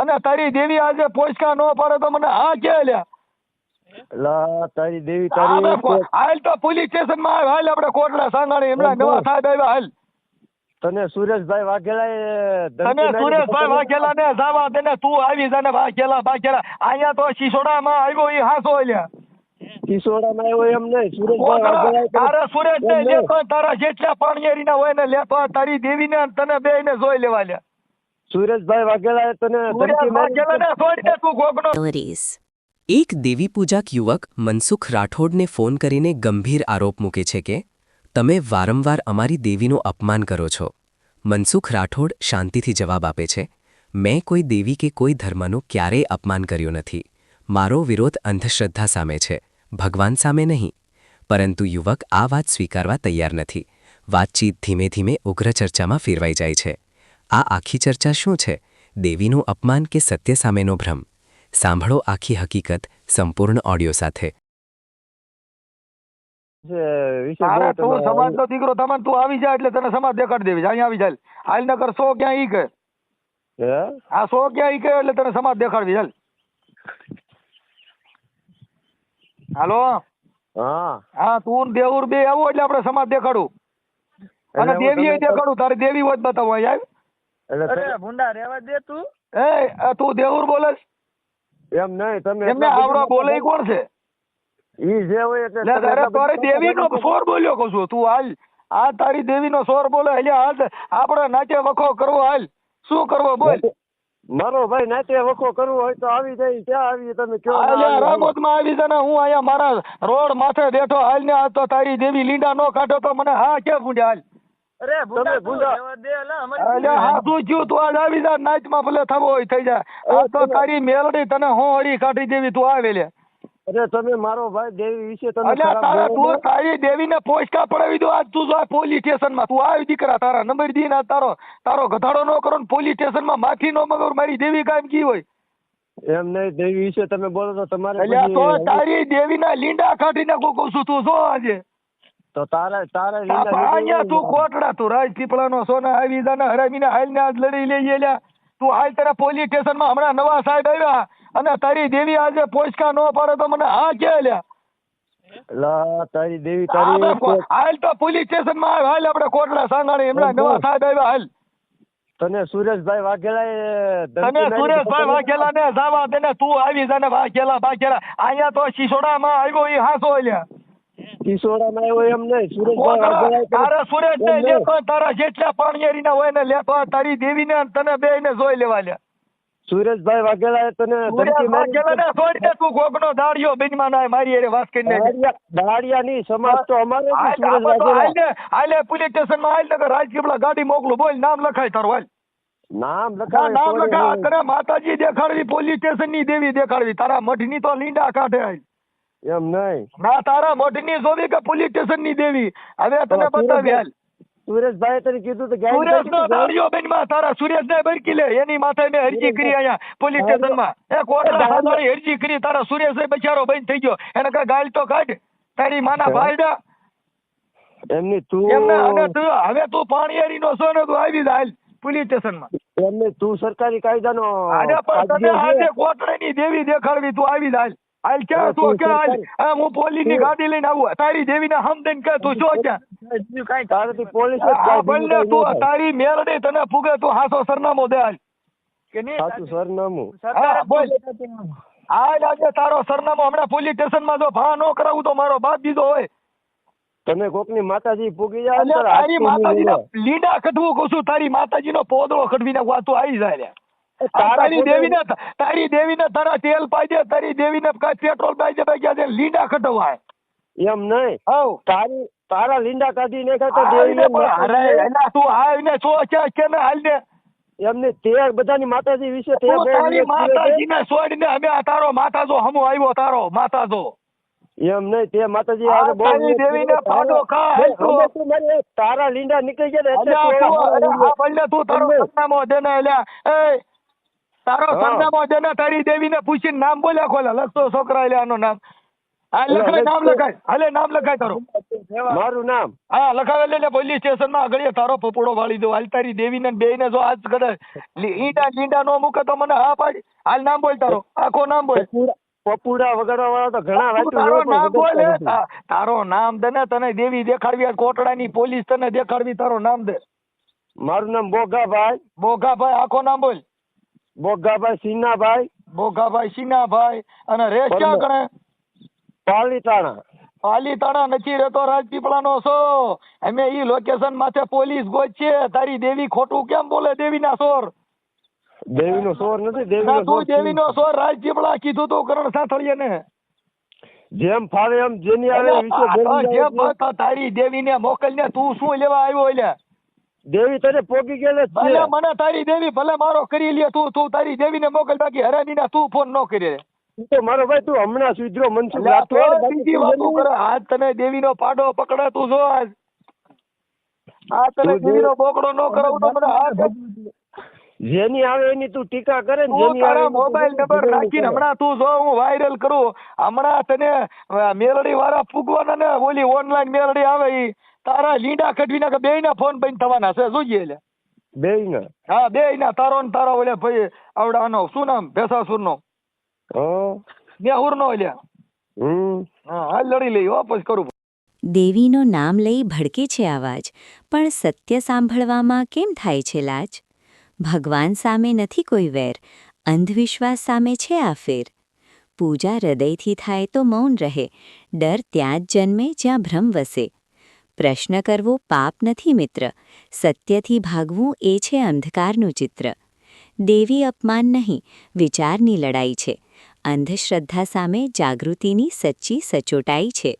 અને તારી દેવી આજે પોચકા ન પડે તો મને હા કે લ્યા લા તારી દેવી તારી હાલ તો પોલીસ સ્ટેશનમાં હાલ આપણે કોટડા સાંગાણી એમના નવા સાહેબ આવ્યા હાલ. તને સુરેશભાઈ વાઘેલા તને સુરેશભાઈ વાઘેલા ને જાવા તને તું આવી જાને વાઘેલા વાઘેલા. અહીંયા તો શિસોડામાં આવ્યો એ હાસો લ્યા કિશોરામાં આવ્યો એમ નહીં સુરેશભાઈ વાઘેલા તારા સુરેશ ને. લેતો તારા જેટલા પાણીયારી ના હોય ને લેતો તારી દેવી ને તને બે ને જોઈ લેવા લ્યા સુરેશભાઈ વાઘેલા તને ધમકી મારી વાઘેલા ને છોડી દે તું ગોગનો. Abilities. એક દેવી પૂજક યુવક મનસુખ રાઠોડને ફોન કરીને ગંભીર આરોપ મૂકે છે કે તમે વારંવાર અમારી દેવીનું અપમાન કરો છો. મનસુખ રાઠોડ શાંતિથી જવાબ આપે છે મેં કોઈ દેવી કે કોઈ ધર્મનું ક્યારેય અપમાન કર્યું નથી. મારો વિરોધ અંધશ્રદ્ધા સામે છે ભગવાન સામે નહીં. પરંતુ યુવક આ વાત સ્વીકારવા તૈયાર નથી. વાતચીત ધીમે ધીમે ઉગ્ર ચર્ચામાં ફેરવાઈ જાય છે. આ આખી ચર્ચા શું છે? દેવીનું અપમાન કે સત્ય સામેનો ભ્રમ? સાંભળો આખી હકીકત સંપૂર્ણ ઓડિયો સાથે. તું સમાજનો દીકરો તમને તું આવી જાય એટલે તને સમાજ દેખાડી દેવી. અહીંયા આવી જાય હાલ નકર સો ક્યાં ઈ કે? આ સો ક્યાં ઈ કે એટલે તને સમાજ દેખાડવી. ચાલ હાલો? હા. હા તું ને દેવુર બે આવો એટલે આપણે સમાજ દેખાડું. અને દેવી દેખાડું. તારી દેવી હોય બતાવો અહીંયા અરે ભુંડા રેવા દે તું. એ તું દેવુર બોલે એમ નહીં તમે એમને આવડો બોલે કોણ છે? ઈ જે હોય એટલે તારે દેવી નો સોર બોલ્યો કહું છું. તું હાલ આ તારી દેવી નો સોર બોલે એટલે હાલ આપણે નાચે વખો કરવો હાલ. શું કરવો બોલ. મારો ભાઈ નાચે વખો કરવો હોય તો આવી જાય ક્યાં આવી તમે કયો ના અલ્યા આવી? રામોદમાં આવી છે ને હું અહીંયા મારા રોડ માથે બેઠો હાલ ને આ તો તારી દેવી લીંડા નો કાઢો તો મને હા કે ભૂંડે હાલ. અરે ભૂંડા તમે તું ભૂંડા. દે અલા અમારી અલ્યા તું જ્યું આવી જા નાચમાં ભલે થવો હોય થઈ જાય. આ તો તારી મેલડી તને હું હરી કાઢી દેવી તું આવે લે. અરે તમે મારો ભાઈ દેવી વિશે તમે અલ્યા તારા બોલો તું તારી દેવીને પોસ્ટકા પડાવી દો આજ તું જો પોલીસ સ્ટેશનમાં તું આવી દીકરા તારા નંબર દી ના તારો તારો ગધાડો નો કરો ને પોલીસ સ્ટેશનમાં માથી નો મગર મારી દેવી કામ કી હોય? એમ નહીં દેવી વિશે તમે બોલો તો તમારે અલ્યા તો તારી દેવીના લીંડા કાઢી નાખું કહું છું તું જો આજે. તો તારા તારા અહીંયા તું કોટડા તું રાજ પીપળાનો સોના આવી જાને હરામીને હાલને આજ લડી લઈ લ્યા તું હાલ તારા પોલીસ સ્ટેશનમાં હમણાં નવા સાહેબ આવ્યા અને તારી દેવી આજે પોચકા ન પાડે તો મને હા કે લ્યા લા તારી દેવી તારી હાલ તો પોલીસ સ્ટેશનમાં આવ, હાલ આપણે કોટડા સાંગાણી એમના નવા સાહેબ આવ્યા હાલ. તને સુરેશભાઈ વાઘેલા તને સુરેશભાઈ વાઘેલા ને જાવા તને તું આવી જાને વાઘેલા વાઘેલા. અહીંયા તો શિસોડામાં આવ્યો એ હાસો લ્યા. કિશોરામાં હોય એમ નહીં. સુરેશભાઈ તારા સુરેશ ને લેતો તારા જેટલા પાણીયારી ના હોય ને લેતો તારી દેવી ને તને બે ને જોઈ લેવા લે. સુરેશભાઈ વાઘેલા તને ધમકી મારી છોડી દે તું ગોગનો દાડિયો બેનમાં ના મારી એરે વાત કરીને દાડિયા ની સમાજ તો અમારે સુરેશ વાઘેલા. હાલ પોલીસ સ્ટેશનમાં આલે ને રાજકીય ગાડી મોકલું બોલ નામ લખાય તારું હાલ. નામ લખા નામ લખા તને માતાજી દેખાડવી પોલીસ સ્ટેશનની દેવી દેખાડવી તારા મઠની તો લીંડા કાઢે હાલ. એમ નહીં. ના તારા મોઢની જોવી કે પોલીસ સ્ટેશનની દેવી? હવે તને બતાવી હાલ. સુરેશભાઈ તને કીધું તો ગાડી સુરેશ નો દાડિયો બેનમાં તારા સુરેશ ને બરકી લે. એની માથે મેં અરજી કરી અહીંયા પોલીસ સ્ટેશનમાં. એ કોટડા સાંભળી અરજી કરી તારા સુરેશ બચારો બંધ થઈ ગયો. એને કા ગાલ તો કાઢ. તારી માના ભાઈડા એમની તું એમને અને તું હવે તું પાણીયારી નો છો ને તું આવી જા હાલ પોલીસ સ્ટેશનમાં એમને તું સરકારી કાયદાનો આજે પણ તને આજે. કોટડાની દેવી દેખાડવી તું આવી જા હાલ. હાલ ક્યાં તું કે હાલ. હું પોલીસની ગાડી લઈને આવું. તારી દેવી ને હમદન કે તું જો ક્યાં? કઈ તારે તું પોલીસ બંને તું તારી મેરડે તને ફૂગે તું હાસો સરનામો દે હાલ. કે નહીં સાચું સરનામું. હા, બોલ. જ આજ આજે તારો સરનામો હમણાં પોલીસ સ્ટેશનમાં જો ભા નો કરાવું તો મારો બાપ દીધો હોય. તમે કોકની માતાજી પૂગી જાય તારી માતાજી લીડા કઢવું કહું છું તારી માતાજી નો પોદળો કઢવી નાખવા તું આવી જાય તારા દેવીને તારી દેવીને તારા તેલ પાઈ તારી દેવીને પેટ્રોલ દે ભાઈ છે? લીંડા ખટવાય. એમ નહીં. હવ. તારી તારા લીંડા કાઢી નાખ્યા તો પણ અરે એલા તું આવીને છો છે કે ને હાલ ને? એમને તે બધાની માતાજી વિશે તે તારી માતાજીને છોડીને અમે આ તારો માતાજો હમો આવ્યો તારો માતાજો. એમ નહીં તે માતાજી આ બહુ દેવીને પાડો ખા, તારા લીંડા નીકળી ગયા ને એટલે તું તારો હવે આ બંને તું તારો. સરનામો દે ને તારો હા. સરનામો દે ને પૂછીને નામ બોલ્યા ખોલા. લખતો છોકરા એટલે આનું નામ. હા લખાય નામ લખાય. હાલે નામ લખાય તારો. મારું નામ? હા લખાવે લે પોલીસ સ્ટેશનમાં આગળ તારો પપોડો વાળી દો. હાલ તારી દેવી ને બેય ને જો આજ કદાચ ઈંડા લીંડા નો મૂકે તો મને હા પાડી. હાલ નામ બોલ તારો. આખો નામ બોલ. પપુડા વગાડવા વાળા તો ઘણા વાંચ્યું નામ બોલ તારો નામ દે ને તને દેવી દેખાડવી આ કોટડાની પોલીસ તને દેખાડવી તારો નામ દે. મારું નામ બોગાભાઈ. બોગાભાઈ આખો નામ બોલ. બોગાભાઈ સિન્હાભાઈ. બોગાભાઈ સિન્હાભાઈ અને રેસ ક્યાં. ગણે? પાલીતાણા. પાલીતાણા નથી રહેતો રાજપીપળાનો છો. અમે ઈ લોકેશન માથે પોલીસ ગોજ છે. તારી દેવી ખોટું કેમ બોલે દેવીના સોર? દેવીનો સોર નથી દેવી દેવીનો તું સોર દેવીનો સોર રાજપીપળા કીધું તો કરણ સાથળીએ ને જેમ ફાવે એમ જેની આવે વિશે તારી દેવીને મોકલને તું શું લેવા આવ્યો એટલે? દેવી તને પોગી ગયેલ ભલે મને તારી દેવી ભલે મારો કરી લે તું તું તારી દેવીને મોકલ બાકી હરામીના તું ફોન ન કરે. તો મારો ભાઈ તું હમણાં સુધરો મનસુખ રાઠોડ કરે. આજ તને દેવીનો પાડો પકડે તું જો આજ. આ તને દેવીનો બોકડો ન કરાવું તો મને હાથ જેની આવે એની તું ટીકા કરે ને જેની આવે મોબાઈલ નંબર નાખીને હમણાં તું જો હું વાયરલ કરું. હમણાં તને મેલડી વાળા ફૂગવાના ને ઓલી ઓનલાઈન મેલડી આવે ઈ. તારા લીંડા કઢવીના કે ના ફોન બંધ થવાના છે જોઈએ એટલે બેયના. હા બેયના તારો ને તારો ઓલે ભાઈ આવડા આનો શું નામ? ભેસાસુર નો હા. નેહુર નો એટલે હમ. હા હાલ લડી લઈ વાપસ કરું. દેવીનું નામ લઈ ભડકે છે આવાજ પણ સત્ય સાંભળવામાં કેમ થાય છે લાજ? ભગવાન સામે નથી કોઈ વેર અંધવિશ્વાસ સામે છે આ ફેર. પૂજા હૃદયથી થાય તો મૌન રહે ડર ત્યાં જ જન્મે જ્યાં ભ્રમ વસે. પ્રશ્ન કરવો પાપ નથી મિત્ર. સત્યથી ભાગવું એ છે અંધકારનું ચિત્ર. દેવી અપમાન નહીં, વિચારની લડાઈ છે. અંધશ્રદ્ધા સામે જાગૃતિની સચ્ચી સચોટાઈ છે.